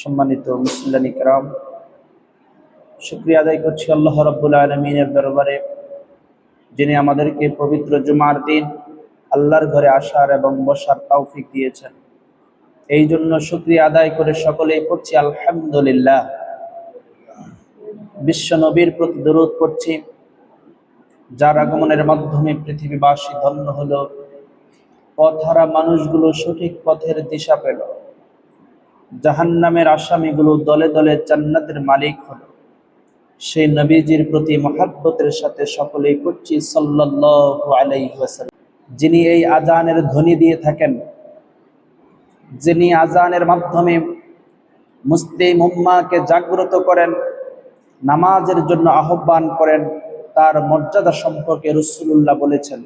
সম্মানিত মুসলিম ইকরাম শুক্রিয়া আদায় করছি আল্লাহ রব্বুল আলমিনের দরবারে, যিনি আমাদেরকে পবিত্র জুমার দিন আল্লাহর ঘরে আসার এবং বসার তৌফিক দিয়েছেন। এই জন্য শুক্রিয়া আদায় করে সকলেই পড়ছি, আলহামদুলিল্লাহ। বিশ্ব নবীর প্রতি দরুদ করছি যার আগমনের মাধ্যমে পৃথিবীবাসী ধন্য হলো। পথহারা মানুষগুলো সঠিক পথের দিশা পেল। জাহান্নামের আসামিগুলো দলে দলে জান্নাতের মালিক হলো। সেই নবীজির প্রতি মহাব্বতের সাথে সকলেই করছি আলাইহি যিনি এই আজানের ধ্বনি দিয়ে থাকেন, যিনি আজানের মাধ্যমে মুসলিম উম্মাকে জাগ্রত করেন, নামাজের জন্য আহ্বান করেন, তার মর্যাদা সম্পর্কে রসুল্লাহ বলেছেন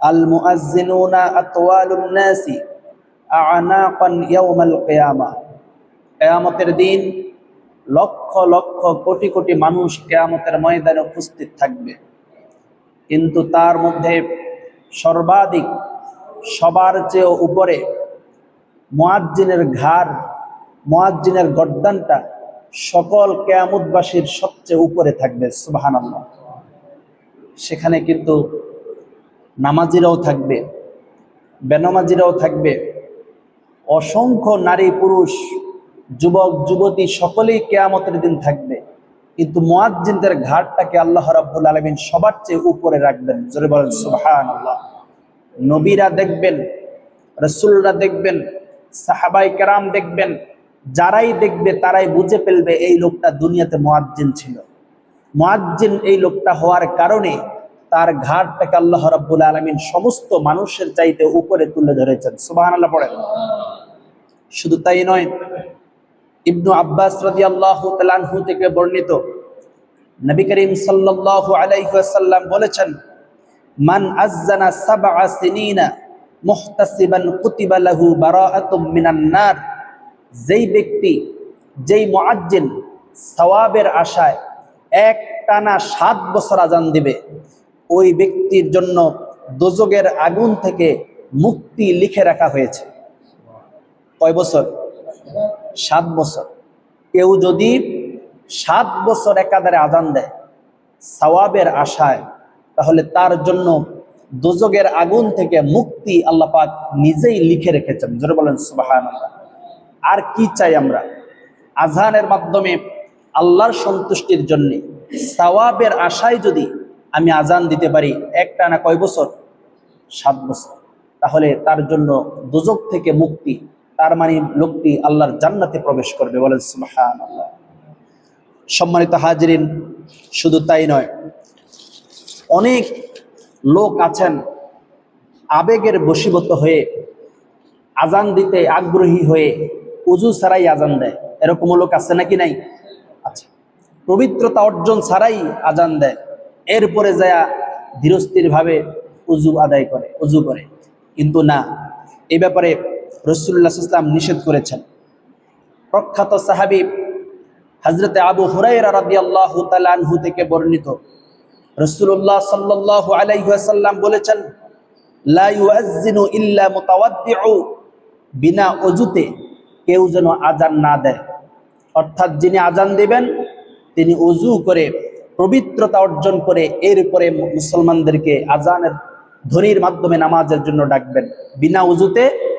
আল মুআজ্জিনুনা আতওয়ালুন নাসি। কিয়ামতের দিন লক্ষ লক্ষ কোটি কোটি মানুষ কেয়ামতের ময়দানে উপস্থিত থাকবে। কিন্তু তার মধ্যে সর্বাধিক সবার চেয়ে উপরে মুয়াজ্জিনের ঘাড়, মুয়াজ্জিনের গর্দানটা সকল কেয়ামতবাসীর সবচেয়ে উপরে থাকবে, সুবহানাল্লাহ। সেখানে কিন্তু নামাজিরাও থাকবে, বেনামাজিরাও থাকবে অসংখ্য নারী, পুরুষ, যুবক, যুবতী সকলেই কেয়ামতের দিন থাকবে। কিন্তু মুয়াজ্জিনদের ঘাটটাকে আল্লাহ রাব্বুল আলামিন সবার চেয়ে উপরে রাখবেন। জোরে বলেন, সুবহানাল্লাহ। নবীরা দেখবেন, রসুলরা দেখবেন, সাহাবাই কেরাম দেখবেন, যারাই দেখবে তারাই বুঝে ফেলবে এই লোকটা দুনিয়াতে মুয়াজ্জিন ছিল। মুয়াজ্জিন এই লোকটা হওয়ার কারণে তার ঘাটটাকে আল্লাহ রাব্বুল আলামিন সমস্ত মানুষের চাইতে উপরে তুলে ধরেছেন। সুবাহ সুবহানাল্লাহ পড়েন। শুধু তাই নয়, ইবনু আব্বাস রাদিয়াল্লাহু তাআলা আনহু থেকে বর্ণিত নবী করিম সাল্লাল্লাহু আলাইহি ওয়াসাল্লাম বলেছেন, মান আজ্জানা সাবআ সিনিনা মুহতাসিবান কুতিবা লাহু যেই ব্যক্তি, যেই মুআজ্জিন সওয়াবের আশায় এক টানা সাত বছর আজান দিবে, ওই ব্যক্তির জন্য দোজগের আগুন থেকে মুক্তি লিখে রাখা হয়েছে। কয় বছর? সাত বছর। কেউ যদি সাত বছর একাধারে আজান দেয় সওয়াবের আশায়, তাহলে তার জন্য দোজগের আগুন থেকে মুক্তি আল্লাহ পাক নিজেই লিখে রেখেছেন। জোরে বলেন সুবাহান আর কি চাই আমরা? আজানের মাধ্যমে আল্লাহর সন্তুষ্টির জন্য সওয়াবের আশায় যদি আমি আজান দিতে পারি, একটা না কয় বছর? সাত বছর। তাহলে তার জন্য দুজক থেকে মুক্তি তার মানে লোকটি আল্লাহর জান্নাতে প্রবেশ করবে বলেন সুবহান সম্মানিত হাজিরিন, শুধু তাই নয়, অনেক লোক আছেন আবেগের বশীভূত হয়ে, আজান দিতে আগ্রহী হয়ে, উজু ছাড়াই আজান দেয়। এরকম লোক আছে নাকি নাই? আচ্ছা পবিত্রতা অর্জন ছাড়াই আজান দেয়। এরপরে যায়া ধীরস্থির ভাবে উজু আদায় করে, উজু করে। কিন্তু না এই ব্যাপারে রসুল্লাহ ইসলাম নিষেধ করেছেন। প্রখ্যাত সাহাবি হজরতে আবু হুরাইরা রাদিয়াল্লাহু তাআলা আনহু থেকে বর্ণিত। রসুল্লাহ সাল্লাল্লাহু আলাইহি ওয়াসাল্লাম বলেছেন, লা ইউআজ্জিনু ইল্লা মুতাওয়াদ্দিউ, বিনা অজুতে কেউ যেন আজান না দেয়। অর্থাৎ যিনি আজান দিবেন, তিনি অজু করে, পবিত্রতা অর্জন করে, এরপরে মুসলমানদেরকে আজানের ধ্বনির মাধ্যমে নামাজের জন্য ডাকবেন। বিনা উজুতে